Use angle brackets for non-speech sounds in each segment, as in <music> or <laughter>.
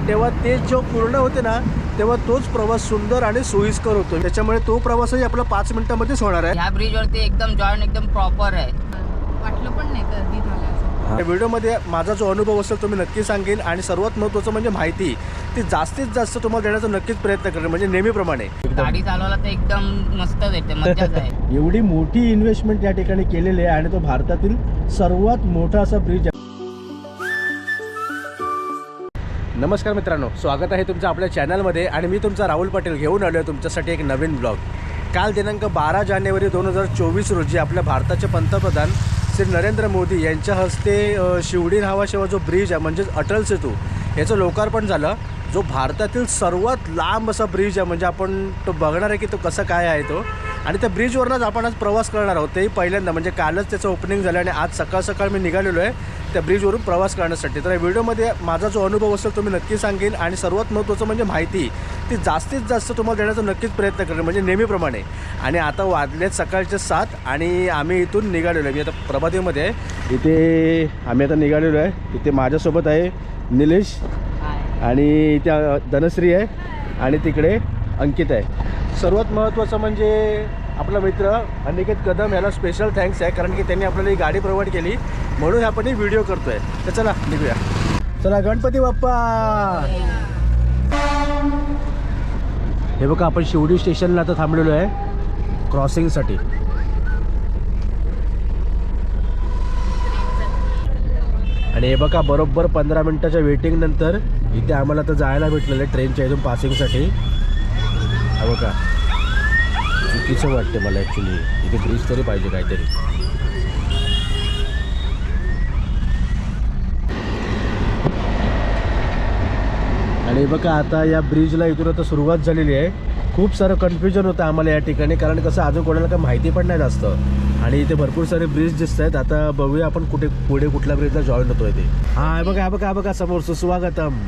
पण तेव्हा ते जो पूर्ण होते ना तेव्हा तोच प्रवास सुंदर आणि सोयीस्कर होतो. त्याच्यामुळे तो प्रवासही आपला पाच मिनिटामध्येच होणार आहे. ह्या ब्रिज वरती एकदम जॉईन एकदम प्रॉपर आहे. वाटलं पण नाही कधी झालं असं. या व्हिडिओमध्ये माझा जो अनुभव असेल तो मी नक्की सांगेन आणि सर्वात महत्त्वाचं म्हणजे माहिती ती जास्तीत जास्त तुम्हाला देण्याचा नक्कीच प्रयत्न करेन म्हणजे नेहमीप्रमाणे. गाडी चालवायला तर एकदम मस्तच येते मजाच आहे. <laughs> एवढी मोठी इन्व्हेस्टमेंट या ठिकाणी केलेली आहे आणि तो भारतातील सर्वात मोठा असा ब्रिज नमस्कार मित्रांनो स्वागत आहे तुमचं आपल्या चॅनलमध्ये आणि मी तुमचा राहुल पाटील घेऊन आलो आहे तुमच्यासाठी एक नवीन ब्लॉग काल दिनांक बारा जानेवारी दोन हजार चोवीस रोजी आपल्या भारताचे पंतप्रधान श्री नरेंद्र मोदी यांच्या हस्ते शिवडी नावाशिवाय जो ब्रिज आहे म्हणजेच अटल सेतू याचं लोकार्पण झालं. जो भारतातील सर्वात लांब असा ब्रिज आहे म्हणजे आपण तो बघणार आहे की तो कसा काय आहे तो. आणि त्या ब्रिजवरूनच आपण आज प्रवास करणार आहोत. तेही पहिल्यांदा म्हणजे कालच त्याचं ओपनिंग झालं आणि आज सकाळ सकाळ मी निघालेलो आहे. त्या ब्रिजवरून प्रवास करण्यासाठी. तर या व्हिडिओमध्ये माझा जो अनुभव असेल तो मी नक्की सांगेन आणि सर्वात महत्त्वाचं म्हणजे माहिती ती जास्तीत जास्त तुम्हाला देण्याचा नक्कीच प्रयत्न करेन म्हणजे नेहमीप्रमाणे. आणि आता वाजलेत सकाळचे सात आणि आम्ही इथून निघालेलो आहे. मी आता प्रभादेवीमध्ये आहे. इथे आम्ही आता निघालेलो आहे. इथे माझ्यासोबत आहे निलेश आणि इथे धनश्री आहे आणि तिकडे अंकित आहे. सर्वात महत्त्वाचं म्हणजे आपला मित्र अनिकेत कदम याला स्पेशल थँक्स आहे कारण की त्यांनी आपल्याला ही गाडी प्रोव्हाइड केली. म्हणून आपण ही व्हिडिओ करतोय. तर चला निघूया. चला गणपती बाप्पा! हे बघा आपण शिवडी स्टेशनला आता थांबलेलो आहे. क्रॉसिंगसाठी आणि हे बघा बरोबर पंधरा मिनटाच्या वेटिंग नंतर इथे आम्हाला तर जायला भेटलेलं आहे ट्रेनच्या इथून पासिंगसाठी हा बघा. चुकीचं वाटतं मला ॲक्च्युली इथे ब्रिज तरी पाहिजे काहीतरी. आणि बघा आता या ब्रिजला इथून आता सुरुवात झालेली आहे. खूप सारं कन्फ्युजन होतं आम्हाला या ठिकाणी कारण कसं अजून कोणाला काही माहिती पण नाही जास्त. आणि इथे भरपूर सारे ब्रिज दिसत आहेत आता बघूया आपण कुठे पुढे कुठल्या ब्रिजला जॉईन होतोय ते. हा बघा बघा बघा समोर सुस्वागतम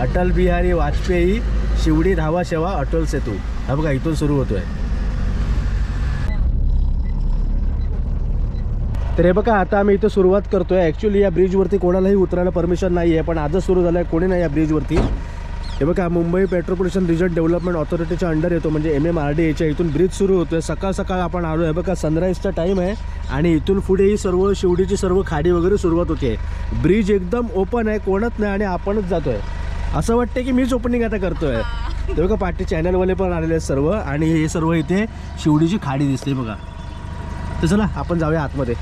अटल बिहारी वाजपेयी शिवडी धावा शेवा अटल सेतू. हा बघा इथून सुरू होतोय. तर हे बघा आता आम्ही इथं सुरुवात करतोय. ॲक्च्युली या ब्रिजवरती कोणालाही उतरायला परमिशन नाही आहे पण आजच सुरू झालं आहे कोणी नाही या ब्रिजवरती हे बघा मुंबई मेट्रोपॉलिटन रिजन डेव्हलपमेंट ऑथॉरिटीच्या अंडर येतो म्हणजे एम एम आर डी एच्या इथून ब्रिज सुरू होतो आहे सकाळ सकाळ आपण आलो आहे बघा सनराईजचा टाईम आहे आणि इथून पुढे ही सर्व शिवडीची सर्व खाडी वगैरे सुरुवात होते ब्रिज एकदम ओपन आहे कोणच नाही आणि आपणच जातो आहे असं वाटतं की मीच ओपनिंग आता करतोय. ते बघा पाठी चॅनलवाले पण आलेले आहेत सर्व आणि हे सर्व इथे शिवडीची खाडी दिसते बघा. तर चला आपण जाऊया आतमध्ये.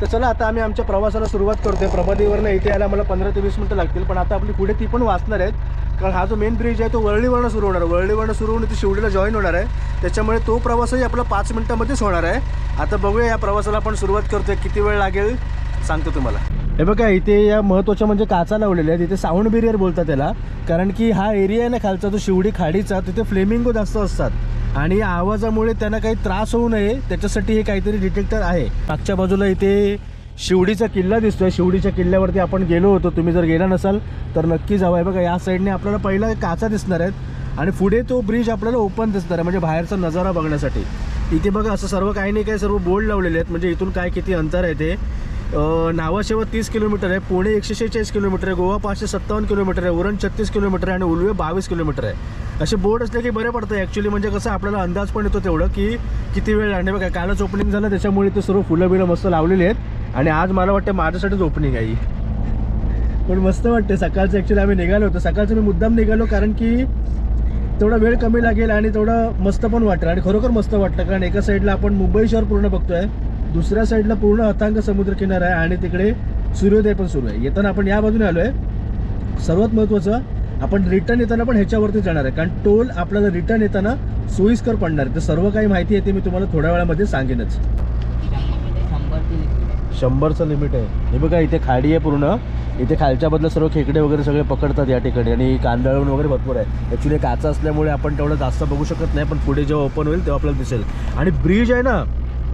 तर चला आता आम्ही आमच्या प्रवासाला सुरुवात करतोय. प्रभादेवरनं इथे यायला मला पंधरा ते वीस मिनटं लागतील पण आता आपली पुढे ती पण वाचणार आहेत. कारण हा जो मेन ब्रिज आहे तो वरळीवरनं सुरू होणार. आहे वरळीवरनं सुरू होऊन इथे शिवडीला जॉईन होणार आहे. त्याच्यामुळे तो प्रवासही आपला पाच मिनटामध्येच होणार आहे. आता बघूया या प्रवासाला आपण सुरुवात करतोय. किती वेळ लागेल सांगतो तुम्हाला. हे बघा इथे या महत्त्वाच्या म्हणजे काचा लावलेल्या आहेत. इथे साऊंड बेरियर बोलतात त्याला. कारण की हा एरिया आहे ना खालचा जो शिवडी खाडीचा तिथे फ्लेमिंगो जास्त असतात. आणि या आवाजामुळे त्यांना काही त्रास होऊ नये त्याच्यासाठी हे काहीतरी डिटेक्टर आहे. मागच्या बाजूला इथे शिवडीचा किल्ला दिसतोय. शिवडीच्या किल्ल्यावरती आपण गेलो होतो. तुम्ही जर गेला नसाल तर नक्की जाऊ आहे. बघा या साईडने आपल्याला पहिला काचा दिसणार आहेत. आणि पुढे तो ब्रिज आपल्याला ओपन दिसणार आहे. म्हणजे बाहेरचा नजारा बघण्यासाठी. इथे बघा असं सर्व काही नाही काही सर्व बोर्ड लावलेले आहेत. म्हणजे इथून काय किती अंतर आहे ते. नावाशेवा तीस किलोमीटर आहे. पुणे एकशे शेहेचाळीस किलोमीटर आहे. गोवा पाचशे सत्तावन्न किलोमीटर आहे. उरण छत्तीस किलोमीटर आहे आणि उलवे बावीस किलोमीटर आहे. असे बोर्ड असले की बरे पडतं ॲक्च्युली म्हणजे कसं आपल्याला अंदाज पण येतो तेवढं की किती वेळ लागणे बघा कालच ओपनिंग झालं. त्याच्यामुळे ते सर्व फुलं बिलं मस्त लावलेली आहेत. आणि आज मला वाटतं माझ्यासाठीच ओपनिंग आहे पण मस्त वाटते सकाळचं ॲक्च्युली आम्ही निघालो होतो. सकाळचं मी मुद्दाम निघालो कारण की तेवढा वेळ कमी लागेल आणि तेवढं मस्त पण वाटेल. आणि खरोखर मस्त वाटतं कारण एका साईडला आपण मुंबई शहर पूर्ण बघतोय. दुसऱ्या साईडला पूर्ण अथांग समुद्रकिनारा आहे आणि तिकडे सूर्योदय पण सुरू आहे. येताना आपण या बाजूने आलो आहे सर्वात महत्त्वाचं आपण रिटर्न येताना पण ह्याच्यावरती जाणार आहे. कारण टोल आपल्याला रिटर्न येताना सोयीस्कर पडणार. आहे तर सर्व काही माहिती आहे ते मी तुम्हाला थोड्या वेळामध्ये सांगेनच. शंभरचं लिमिट आहे. हे बघा इथे खाडी आहे पूर्ण. इथे खालच्या बदला सर्व खेकडे वगैरे सगळे पकडतात या ठिकाणी आणि कांदळवण वगैरे भरपूर आहे. ॲक्च्युली काचा असल्यामुळे आपण तेवढं जास्त बघू शकत नाही पण पुढे जेव्हा ओपन होईल तेव्हा आपल्याला दिसेल. आणि ब्रिज आहे ना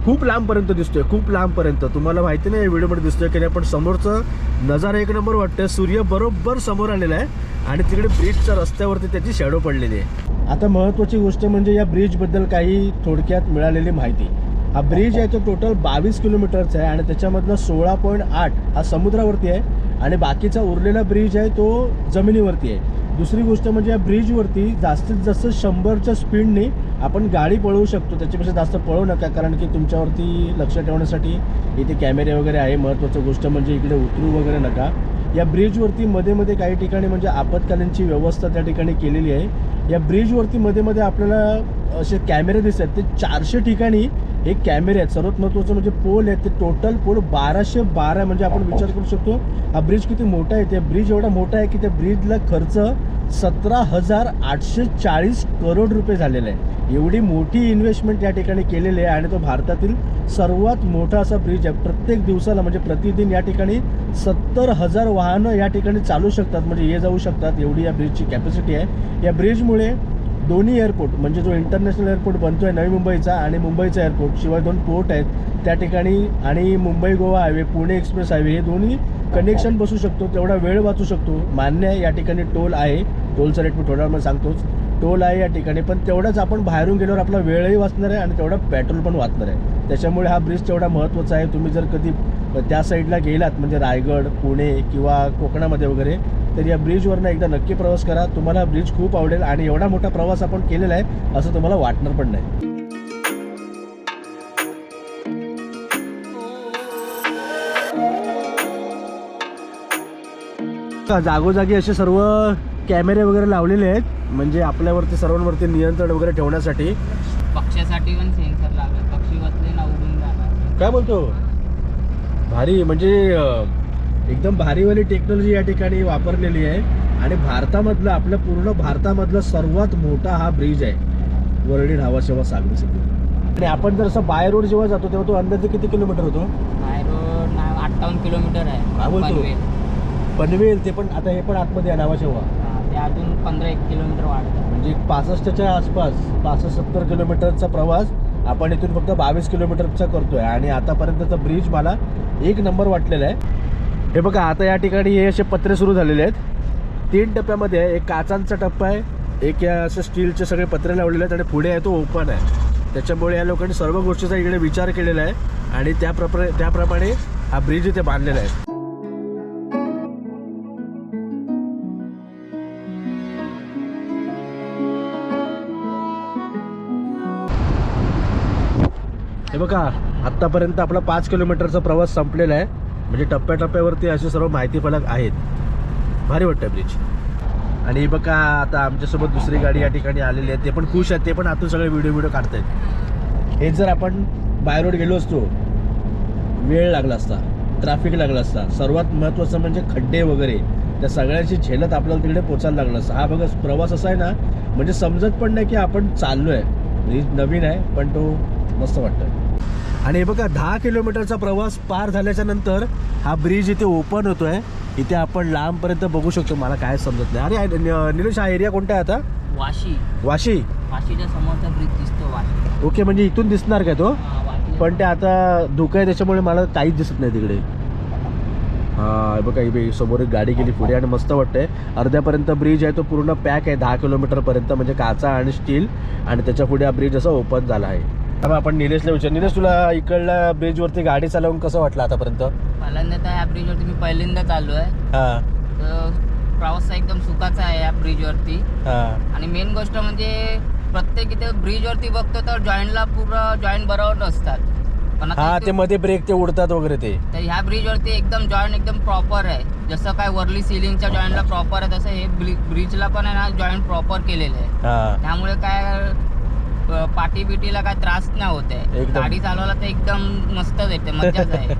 खूप लांबपर्यंत दिसतोय खूप लांबपर्यंत. तुम्हाला माहिती नाही व्हिडिओमध्ये दिसतोय की नाही पण समोरचं नजारा एक नंबर वाटतोय. सूर्य बरोबर समोर आलेला आहे आणि तिकडे ब्रिजच्या रस्त्यावरती त्याची शॅडो पडलेली आहे. आता महत्त्वाची गोष्ट म्हणजे या ब्रिजबद्दल काही थोडक्यात मिळालेली माहिती. हा ब्रिज आहे तो टोटल बावीस किलोमीटरचा आहे आणि त्याच्यामधला सोळा पॉईंट आठ हा समुद्रावरती आहे आणि बाकीचा उरलेला ब्रिज आहे तो जमिनीवरती आहे. दुसरी गोष्ट म्हणजे या ब्रिजवरती जास्तीत जास्त शंभरच्या स्पीडने आपण गाडी पळवू शकतो. त्याच्यापेक्षा जास्त पळवू नका कारण की तुमच्यावरती लक्ष ठेवण्यासाठी इथे कॅमेरे वगैरे आहे. महत्त्वाचं गोष्ट म्हणजे इकडे उतरू वगैरे नका. या ब्रिजवरती मध्ये मध्ये काही ठिकाणी म्हणजे आपत्कालीनची व्यवस्था त्या ठिकाणी केलेली आहे. या ब्रिजवरती मध्ये मध्ये आपल्याला असे कॅमेरे दिसतात. ते चारशे ठिकाणी हे कॅमेरे आहेत. सर्वात महत्त्वाचं म्हणजे पोल आहेत. ते टोटल पोल बाराशे बारा म्हणजे आपण विचार करू शकतो. हा ब्रिज किती मोठा आहे? त्या ब्रिज एवढा मोठा आहे की त्या ब्रिजला खर्च सतरा हजार आठशे चाळीस करोड रुपये झालेला आहे. एवढी मोठी इन्व्हेस्टमेंट या ठिकाणी केलेली आहे आणि तो भारतातील सर्वात मोठा असा ब्रिज आहे. प्रत्येक दिवसाला म्हणजे प्रतिदिन या ठिकाणी सत्तर हजार वाहनं या ठिकाणी चालू शकतात. म्हणजे ये जाऊ शकतात. एवढी या ब्रिजची कॅपॅसिटी आहे. या ब्रिजमुळे दोन्ही एअरपोर्ट म्हणजे जो इंटरनॅशनल एअरपोर्ट बनतो आहे नवी मुंबईचा आणि मुंबईचा एअरपोर्ट शिवाय दोन पोर्ट आहेत. त्या ठिकाणी आणि Mumbai Goa highway Pune express highway हे दोन्ही कनेक्शन बसू शकतो. तेवढा वेळ वाचू शकतो. मान्य आहे या ठिकाणी टोल आहे. टोलचा रेट मी थोड्या वेळ सांगतोच. टोल आहे या ठिकाणी. पण तेवढाच आपण बाहेरून गेल्यावर आपला वेळही वाचणार आहे आणि तेवढा पेट्रोल पण वाचणार आहे. त्याच्यामुळे हा ब्रिज तेवढा महत्त्वाचा आहे. तुम्ही जर कधी त्या साईडला गेलात म्हणजे रायगड पुणे किंवा कोकणामध्ये वगैरे तर या ब्रिजवरनं एकदा नक्की प्रवास करा. तुम्हाला ब्रिज खूप आवडेल आणि एवढा मोठा प्रवास आपण केलेला आहे असं तुम्हाला वाटणार पण नाही. जागोजागी असे सर्व कॅमेरे वगैरे लावलेले आहेत म्हणजे आपल्यावरती सर्वांवरती नियंत्रण वगैरे ठेवण्यासाठी. पक्ष्यासाठी पण सेन्सर लागला पक्षी बसले ना उडून जाणार. काय बोलतो? भारी म्हणजे एकदम भारीवाली टेक्नॉलॉजी या ठिकाणी वापरलेली आहे. आणि भारतामधलं आपल्या पूर्ण भारतामधलं सर्वात मोठा हा ब्रिज आहे. वरळी नावाशेवा सागरी सिटी. आणि आपण जर असं बाय रोड जेव्हा जातो तेव्हा तो अंदाजे किती किलोमीटर होतो? बाय रोड अठ्ठावन्न किलोमीटर आहे. काय बोलतो? पनवेल. पनवेल ते पण आता हे पण आतमध्ये आहे नावाशेवा हा, ते अजून पंधरा एक किलोमीटर वाढतं. म्हणजे पासष्टच्या आसपास पासष्ट सत्तर किलोमीटरचा प्रवास आपण इथून फक्त बावीस किलोमीटरचा करतोय. आणि आतापर्यंतचा ब्रिज मला एक नंबर वाटलेला आहे. हे बघा आता या ठिकाणी हे असे पत्रे सुरू झालेले आहेत. तीन टप्प्यामध्ये आहे. एक काचांचा टप्पा आहे एक या असे स्टीलचे सगळे पत्रे लावलेले आहेत आणि पुढे आहे तो ओपन आहे. त्याच्यामुळे या लोकांनी सर्व गोष्टीचा इकडे विचार केलेला आहे आणि त्या प्रप्र त्याप्रमाणे हा ब्रिज इथे बांधलेला आहे. हे बघा आत्तापर्यंत आपला पाच किलोमीटरचा प्रवास संपलेला आहे. म्हणजे टप्प्याटप्प्यावरती असे सर्व माहिती फलक आहेत. भारी वाटतं ब्रिज आणि हे बघा आता आमच्यासोबत दुसरी गाडी या ठिकाणी आलेली आहे. ते पण खुश आहेत. ते पण आतून सगळे व्हिडिओ व्हिडिओ काढतायत. हे जर आपण बाय रोड गेलो असतो वेळ लागला असता ट्रॅफिक लागला असता सर्वात महत्त्वाचं म्हणजे खड्डे वगैरे त्या सगळ्याची झेलत आपल्याला तिकडे पोचायला लागलं असतं. हा बघा प्रवास असा आहे ना म्हणजे समजत पण नाही की आपण चाललो आहे ब्रिज नवीन आहे पण तो मस्त वाटतं आणि हे बघा दहा किलोमीटरचा प्रवास पार झाल्याच्यानंतर हा ब्रिज इथे ओपन होतोय. इथे आपण लांबपर्यंत बघू शकतो. मला काय समजत नाही. अरे निलेश हा एरिया कोणता आहे आता? वाशी. वाशी? वाशीच्या समोरचा ब्रिज दिसतो वाशी. ओके म्हणजे इथून दिसणार काय तो? पण ते आता धोका आहे त्याच्यामुळे मला काहीच दिसत नाही तिकडे. हा बघा ही समोर एक गाडी गेली पुढे आणि मस्त वाटतंय. अर्ध्यापर्यंत ब्रिज आहे तो पूर्ण पॅक आहे दहा किलोमीटरपर्यंत म्हणजे काचा आणि स्टील. आणि त्याच्या पुढे हा ब्रिज असा ओपन झाला आहे. आता आपण निलेशला विचार. निलेश तुला इकडल्या ब्रिजवरती गाडी चालवून कसं वाटलं आतापर्यंत? पहिल्यांदा तर ह्या ब्रिजवरती मी पहिल्यांदा चाललो आहे हा. तर प्रवास एकदम सुखाचा आहे या ब्रिजवरती हा. आणि मेन गोष्ट म्हणजे प्रत्येक इथे ब्रिजवरती बघतो तर जॉईंटला पूर्ण जॉईंट बरोबर नसतात. पण आता हा इथे- ते मध्ये ब्रेक ते उडतात वगैरे ते. तर ह्या ब्रिजवरती एकदम जॉईंट एकदम प्रॉपर आहे. जसं काय वरली सिलिंगच्या जॉईंटला प्रॉपर आहे तसं हे ब्रि ब्रिजला पण आहे ना जॉईंट प्रॉपर केलेलं आहे. हा. त्यामुळे काय पाटी बिटीला काय त्रास नाही होत. गाडी चालवायला तर एकदम मस्तच येते मजाच आहे.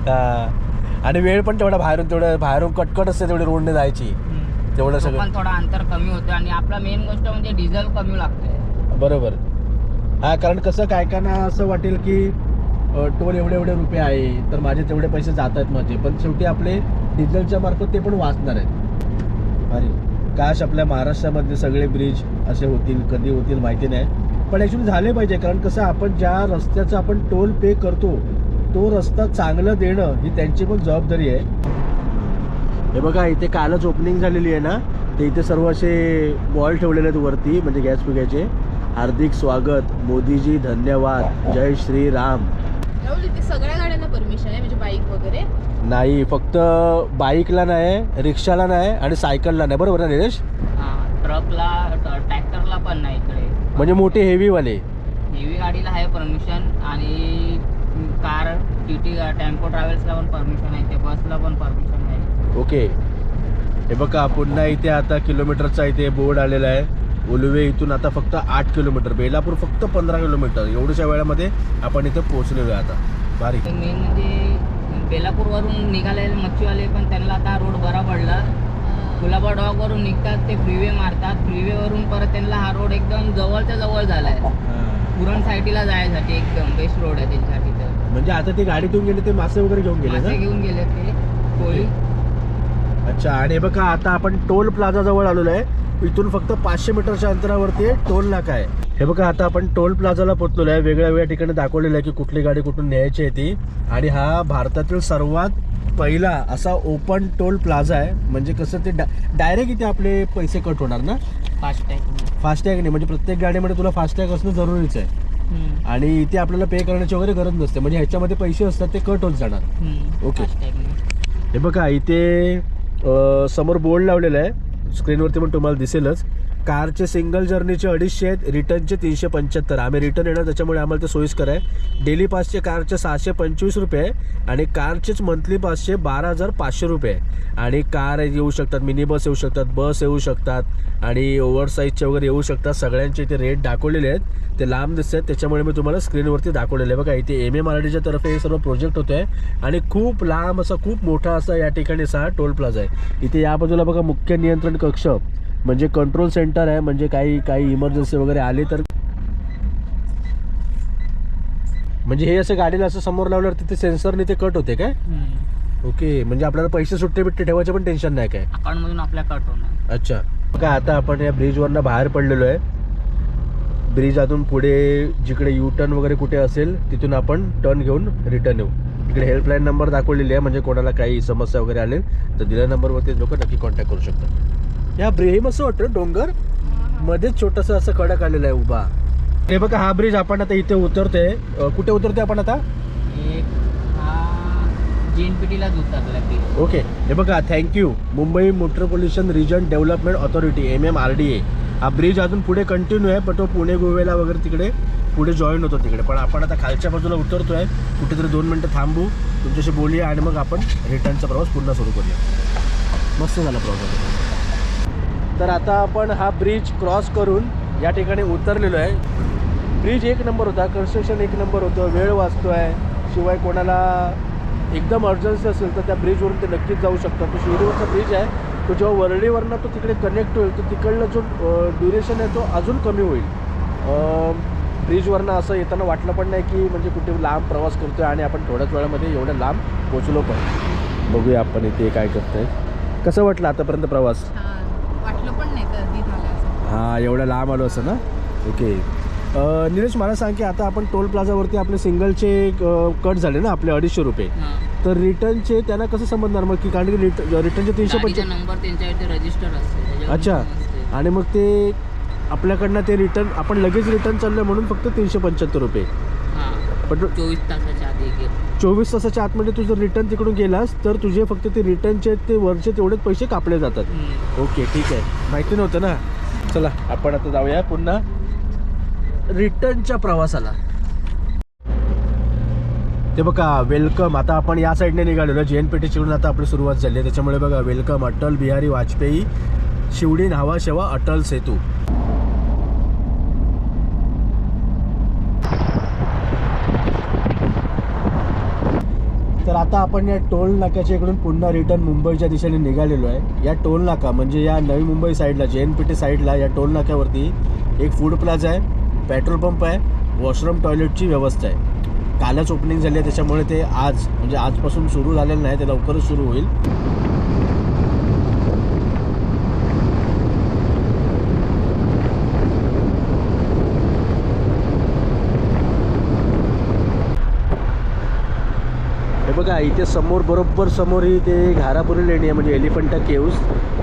<laughs> आणि वेळ पण तेवढा बाहेरून तेवढं बाहेरून कटकट असते तेवढी रोडने जायची. तेवढं सगळं. पण थोडा अंतर कमी होतं आणि आपला मेन गोष्ट म्हणजे डिझेल कमी लागतोय. बरोबर. हा कारण कसं काय काय ना असं वाटेल की टोल एवढे एवढे रुपये आहे तर माझे तेवढे पैसे जात आहेत माझे. पण शेवटी आपले डिझेलच्या मार्फत ते पण वाचणार आहेत. अरे काश आपल्या महाराष्ट्रामधले सगळे ब्रिज असे होतील कधी होतील माहिती नाही. पण ॲक्च्युली झाले पाहिजे. कारण कसं आपण ज्या रस्त्याचा आपण टोल पे करतो तो रस्ता चांगलं देणं ही त्यांची पण जबाबदारी आहे. हे बघा इथे कालच ओपनिंग झालेली आहे ना? ते इथे सर्व असे बॉल ठेवलेले आहेत वरती म्हणजे गॅस पिकायचे हार्दिक स्वागत मोदीजी धन्यवाद. जय श्री राम राहुल इथे सगळ्या गाड्यांना परमिशन आहे म्हणजे बाईक वगैरे? नाही फक्त बाईकला नाही रिक्षाला नाही आणि सायकलला नाही. बरोबर ना निलेश? ट्रकला ट्रॅक्टरला पण नाही इकडे. म्हणजे मोठे हेवीवाले हेवी गाडीला आहे परमिशन आणि कार टी टी टेम्पो ट्रॅव्हल्सला पण परमिशन आहे ते बसला पण परमिशन आहे. ओके हे बघा पुन्हा इथे आता किलोमीटरचा इथे बोर्ड आलेला आहे. उलवे इथून आता फक्त आठ किलोमीटर बेलापूर फक्त पंधरा किलोमीटर एवढ्याशा वेळामध्ये आपण इथे पोहोचलेलो आहे आता. भारी. मेन म्हणजे बेलापूरवरून निघालेले मच्छीवाले पण त्यांना आता रोड बरा पडला. कुलाबा डॉगवरून निघतात ते फ्रीवे मारतात. फ्रीवेवरून परत त्यांना हा रोड एकदम जवळच्या जवळ झाला आहे पुरण साईडला जायसाठी एकदम बेस्ट रोड आहे त्यांच्यासाठी तर म्हणजे आता ते गाडीतून गेले ते मासे वगैरे घेऊन गेले मासे ना? घेऊन गेले ते. कोळी. अच्छा आणि बघा आता आपण टोल प्लाझा जवळ आलेलो आहे. इथून फक्त पाचशे मीटरच्या अंतरावरती टोल नाका आहे. हे बघा आता आपण टोल प्लाझाला पोहोचलेलो आहे वेगळ्या वेगळ्या ठिकाणी दाखवलेलं आहे की कुठली गाडी कुठून न्यायची आहे ती. आणि हा भारतातील सर्वात पहिला असा ओपन टोल प्लाझा आहे. म्हणजे कसं ते डायरेक्ट इथे आपले पैसे कट होणार ना? फास्ट आहे फास्टॅग नाही म्हणजे प्रत्येक गाडीमध्ये तुला फास्टॅग असणं जरुरीच आहे. आणि इथे आपल्याला पे करण्याची वगैरे गरज नसते. म्हणजे ह्याच्यामध्ये पैसे असतात ते कट होत जाणार. ओके. हे बघा इथे समोर बोर्ड लावलेला आहे. स्क्रीनवरती पण तुम्हाला दिसेलच. कारचे सिंगल जर्नीचे अडीचशे आहेत रिटर्नचे तीनशे पंच्याहत्तर. आम्ही रिटर्न येणार त्याच्यामुळे आम्हाला ते सोयीस्कर आहे. डेली पासचे कारचे सहाशे पंचवीस रुपये आणि कारचेच मंथली पासचे बारा हजार पाचशे रुपये आणि कार येऊ शकतात मिनी बस येऊ शकतात बस येऊ शकतात आणि ओव्हर साईजचे वगैरे येऊ शकतात. सगळ्यांचे इथे रेट दाखवलेले आहेत. ते लांब दिसत आहेत त्याच्यामुळे मी तुम्हाला स्क्रीनवरती दाखवलेले आहे. बघा इथे एम एम आर डीच्या तर्फे हे सर्व प्रोजेक्ट होतो आहे आणि खूप लांब असा खूप मोठा असा या ठिकाणी असा टोल प्लाझा आहे. इथे या बाजूला बघा मुख्य नियंत्रण कक्ष. म्हणजे कंट्रोल सेंटर आहे म्हणजे काही काही इमर्जन्सी वगैरे आली तर म्हणजे हे असं गाडीला असं समोर लावल्यावर तिथे सेन्सरने ते कट होते काय? ओके म्हणजे आपल्याला पैसे सुट्टे बिट्टे ठेवायचे पण टेन्शन नाही काय? अकाउंट मधून आपल्या कट होणार. अच्छा. बघा आता आपण या ब्रिजवरनं बाहेर पडलेलो आहे. ब्रिज अजून पुढे जिकडे यू टर्न वगैरे कुठे असेल तिथून आपण टर्न घेऊन रिटर्न येऊ. इकडे हेल्पलाईन नंबर दाखवलेली आहे म्हणजे कोणाला काही समस्या वगैरे आले तर दिल्या नंबरवरती लोक नक्की कॉन्टॅक्ट करू शकतात. या ब्रेम असं वाटतं डोंगर? मध्येच छोटंसं असं खडक आलेलं आहे उभा. हे बघा हा ब्रिज आपण आता इथे उतरतोय. कुठे उतरतोय आपण आता? ओके. हे बघा thank you Mumbai metropolitan region development authority M M R D A. हा ब्रिज अजून पुढे कंटिन्यू आहे पण तो पुणे गोव्याला वगैरे तिकडे पुढे जॉईन होतो तिकडे. पण आपण आता खालच्या बाजूला उतरतोय. कुठेतरी दोन मिनटं थांबू. तुमच्याशी बोलूया आणि मग आपण रिटर्नचा प्रवास पुन्हा सुरू करूया. मस्त झाला प्रवास तर आता आपण हा ब्रिज क्रॉस करून या ठिकाणी उतरलेलो आहे. ब्रिज एक नंबर होता कन्स्ट्रक्शन एक नंबर होतं वेळ वाचतो आहे शिवाय कोणाला एकदम अर्जन्सी असेल तर त्या ब्रिजवरून ते नक्कीच जाऊ शकतात. तो शिवरीवरचा ब्रिज आहे. तो जेव्हा वरळीवरनं तो तिकडे कनेक्ट होईल तर तिकडला जो ड्युरेशन आहे तो अजून कमी होईल. ब्रिजवरनं असं येताना वाटलं पण नाही की म्हणजे कुठे लांब प्रवास करतो आहे आणि आपण थोड्याच वेळामध्ये एवढ्या लांब पोचलो पण. बघूया आपण इथे काय करतोय. कसं वाटलं आतापर्यंत प्रवास छान वाटलं पण नाही कधी झालं असं हां एवढ्या लांब आलो असं ना? ओके निलेश मला सांग की आता आपण टोल प्लाझावरती आपले सिंगलचे कट झाले ना आपले अडीचशे रुपये. तर रिटर्नचे त्यांना कसं समजणार मग? की कारण की रिट रिटर्नचे तीनशे पंच्याण्णव नंबर रजिस्टर असते अच्छा. आणि मग ते आपल्याकडनं ते रिटर्न आपण लगेच रिटर्न चाललं म्हणून फक्त तीनशे पंच्याहत्तर रुपये. हा. पण चोवीस तासाच्या आधी चोवीस तासाच्या आतमध्ये तू जर रिटर्न तिकडून गेलास तर तुझे फक्त ते रिटर्नचे ते वरचे तेवढेच पैसे कापले जातात. ओके ठीक आहे. माहिती नव्हतं ना? चला आपण आता जाऊया पुन्हा रिटर्नच्या प्रवासाला. ते बघा वेलकम. आता आपण या साईडने निघालेलो. जे एन पेटीकडून आता आपली सुरुवात झाली आहे. त्याच्यामुळे बघा वेलकम अटल बिहारी वाजपेयी शिवडी न्हावा शेवा अटल सेतू तर आता आपण या टोल नाक्याच्या इकडून पुन्हा रिटर्न मुंबईच्या दिशेने निघालेलो आहे. या टोल नाका म्हणजे या नवी मुंबई साईडला जे एन पी टी साईडला या टोल नाक्यावरती एक फूड प्लाझा आहे पेट्रोल पंप आहे वॉशरूम टॉयलेटची व्यवस्था आहे. कालच ओपनिंग झाली आहे त्याच्यामुळे ते आज म्हणजे आजपासून सुरू झालेलं नाही ते लवकरच सुरू होईल. बघा इथे समोर बरोबर समोर ही ते घारापुरी लेणी आहे म्हणजे एलिफंटा केव्स.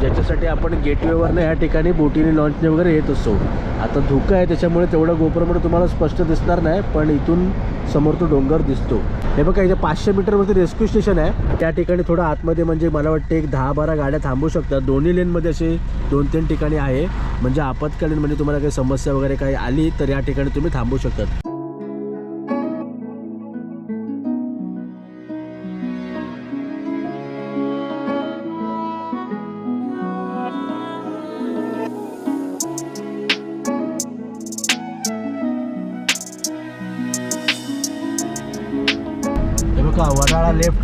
ज्याच्यासाठी आपण गेटवेवरनं ह्या ठिकाणी बोटीने लॉन्चने वगैरे येत असतो. आता धुकं आहे त्याच्यामुळे तेवढं गोपुरामुळे तुम्हाला स्पष्ट दिसणार नाही पण इथून समोर तो डोंगर दिसतो. हे बघा इथे पाचशे मीटरवरती रेस्क्यू स्टेशन आहे. त्या ठिकाणी थोडं आतमध्ये म्हणजे मला वाटतं एक दहा बारा गाड्या थांबू शकतात. दोन्ही लेनमध्ये असे दोन तीन ठिकाणी आहे. म्हणजे आपत्कालीन म्हणजे तुम्हाला काही समस्या वगैरे काही आली तर या ठिकाणी तुम्ही थांबू शकतात.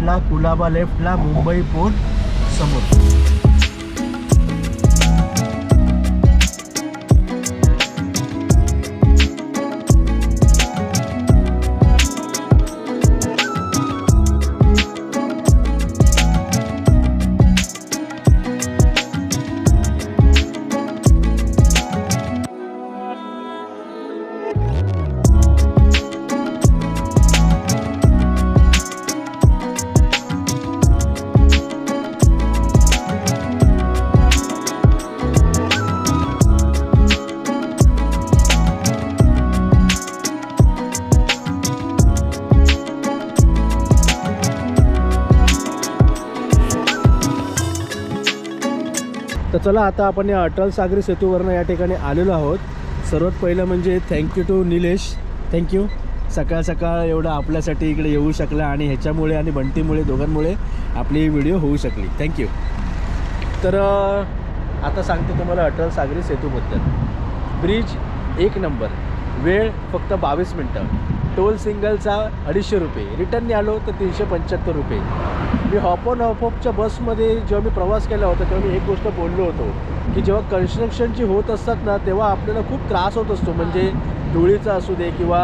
लेफ्टला कुलाबा लेफ्टला मुंबई पोर्ट समोर. तर चला आता आपण या अटल सागरी सेतूवरनं या ठिकाणी आलेलो आहोत. सर्वात पहिलं म्हणजे थँक्यू टू निलेश. थँक्यू सकाळ सकाळ एवढं आपल्यासाठी इकडे येऊ शकला आणि ह्याच्यामुळे आणि बंटीमुळे दोघांमुळे आपली व्हिडिओ होऊ शकली. थँक्यू तर आता सांगते तुम्हाला अटल सागरी सेतूबद्दल. ब्रिज एक नंबर वेळ फक्त बावीस मिनटं. टोल सिंगलचा अडीचशे रुपये रिटर्नने आलो तर तीनशे पंच्याहत्तर रुपये. मी हॉप ऑन हॉप ऑफच्या बसमध्ये जेव्हा मी प्रवास केला होता तेव्हा मी एक गोष्ट बोललो होतो की जेव्हा कन्स्ट्रक्शनची होत असतात ना तेव्हा आपल्याला खूप त्रास होत असतो. म्हणजे धुळीचा असू दे किंवा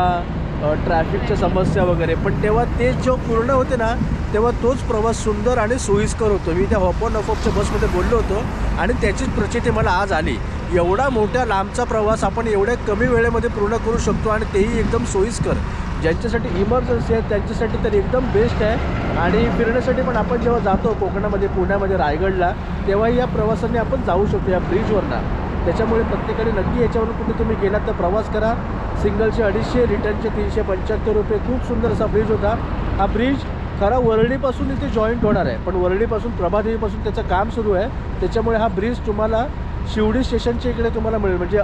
ट्रॅफिकच्या समस्या वगैरे. पण तेव्हा ते जेव्हा पूर्ण होते ना तेव्हा तोच प्रवास सुंदर आणि सोयीस्कर होतो. मी त्या हॉप ऑन हॉप ऑफच्या बसमध्ये बोललो होतो आणि त्याचीच प्रचिती मला आज आली. एवढा मोठ्या लांबचा प्रवास आपण एवढ्या कमी वेळेमध्ये पूर्ण करू शकतो आणि तेही एकदम सोयीस्कर. ज्यांच्यासाठी इमर्जन्सी आहे त्यांच्यासाठी तर एकदम बेस्ट आहे. आणि फिरण्यासाठी पण आपण जेव्हा जातो कोकणामध्ये पुण्यामध्ये रायगडला तेव्हाही या प्रवासाने आपण जाऊ शकतो या ब्रिजवरनं त्याच्यामुळे प्रत्येकाने नक्की याच्यावरून कुठे तुम्ही गेलात तर प्रवास करा. सिंगलचे अडीचशे रिटर्नचे तीनशे पंच्याहत्तर रुपये. खूप सुंदर असा ब्रिज होता. हा ब्रिज खरा वरळीपासून इथे जॉईंट होणार आहे. पण वरळीपासून प्रभादेवीपासून त्याचं काम सुरू आहे. त्याच्यामुळे हा ब्रिज तुम्हाला शिवडी स्टेशनच्या इकडे तुम्हाला मिळेल. म्हणजे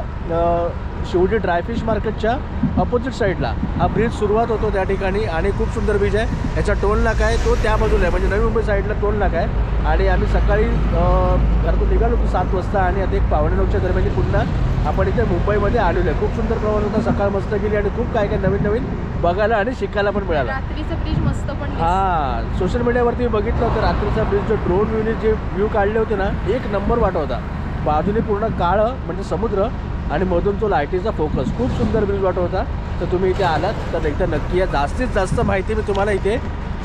अं, शिवडी ड्रायफिश मार्केटच्या अपोजिट साईडला हा ब्रिज सुरुवात होतो त्या ठिकाणी आणि खूप सुंदर ब्रिज आहे. याचा टोल नाका आहे? तो त्या बाजूला आहे. म्हणजे नवी मुंबई साईडला टोल नाका आहे? आणि आम्ही सकाळी घरातून निघालो होतो सात वाजता आणि आता एक पावणे नऊच्या दरम्यान पुन्हा आपण इथे मुंबईमध्ये आलेलो आहे. खूप सुंदर प्रवास होता. सकाळ मस्त गेली आणि खूप काय काय नवीन नवीन बघायला आणि शिकायला पण मिळालं. रात्रीचं ब्रिज मस्त पण दिसतं. हा. सोशल मीडियावरती मी बघितलं होतं रात्रीचा ब्रिज जो ड्रोन व्ह्यूने जे व्ह्यू काढले होते ना एक नंबर वाटत होता. बाजूने पूर्ण काळं म्हणजे समुद्र आणि मधून तो लाईटीचा फोकस. खूप सुंदर ब्रिज वाटत होता. तर तुम्ही इथे आलात तर एकदा नक्की या. जास्तीत जास्त माहिती मी तुम्हाला इथे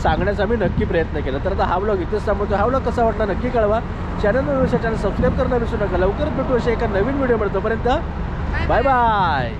सांगण्याचा मी नक्की प्रयत्न केला. तर आता हा व्लॉग इथेच थांबवतो. हा व्लॉग कसा वाटला नक्की कळवा. चॅनल चॅनल सबस्क्राईब करणं विसरू नका. लवकरच भेटू अशा एका नवीन व्हिडिओ तोपर्यंत बाय बाय